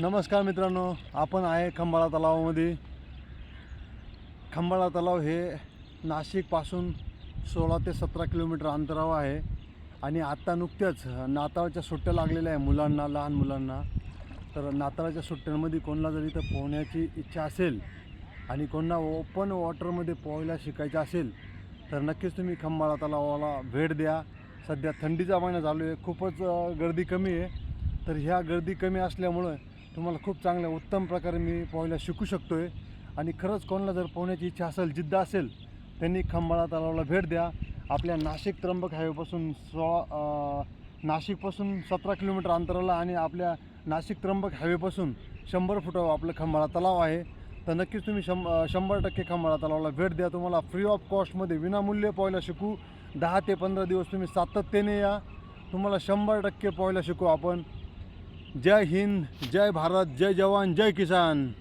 नमस्कार मित्रांनो आपण आहे खंबाळा तलावामध्ये. खंबाळा तलाव हे नाशिकपासून सोळा ते सतरा किलोमीटर अंतरावर आहे. आणि आत्ता नुकत्याच नाताळच्या सुट्ट्या लागलेल्या आहे मुलांना लहान मुलांना. तर नाताळाच्या सुट्ट्यांमध्ये कोणाला जर इथं पोहण्याची इच्छा असेल आणि कोणा ओपन वॉटरमध्ये पोहायला शिकायचं असेल तर नक्कीच तुम्ही खंबाळा तलावाला भेट द्या. सध्या थंडीचा महिना चालू आहे खूपच गर्दी कमी आहे. तर ह्या गर्दी कमी असल्यामुळं तुम्हाला खूप चांगल्या उत्तम प्रकारे मी पोहायला शिकू शकतो आहे आणि खरंच कोणाला जर पोहण्याची इच्छा असेल जिद्द असेल त्यांनी खंबाळा तलावाला भेट द्या. आपल्या नाशिक त्र्यंबक हायवेपासून सोळा नाशिकपासून सतरा किलोमीटर अंतराला आणि आपल्या नाशिक त्र्यंबक हायवेपासून शंभर फुटावर आपलं खंबाळा तलाव आहे. तर नक्कीच तुम्ही शं शंभर टक्के खंबाळा तलावाला भेट द्या. तुम्हाला फ्री ऑफ कॉस्टमध्ये विनामूल्य पोहायला शिकू. दहा ते पंधरा दिवस तुम्ही सातत्याने या. तुम्हाला शंभर टक्के पोहायला शिकू आपण. जय हिंद जय भारत जय जवान जय किसान।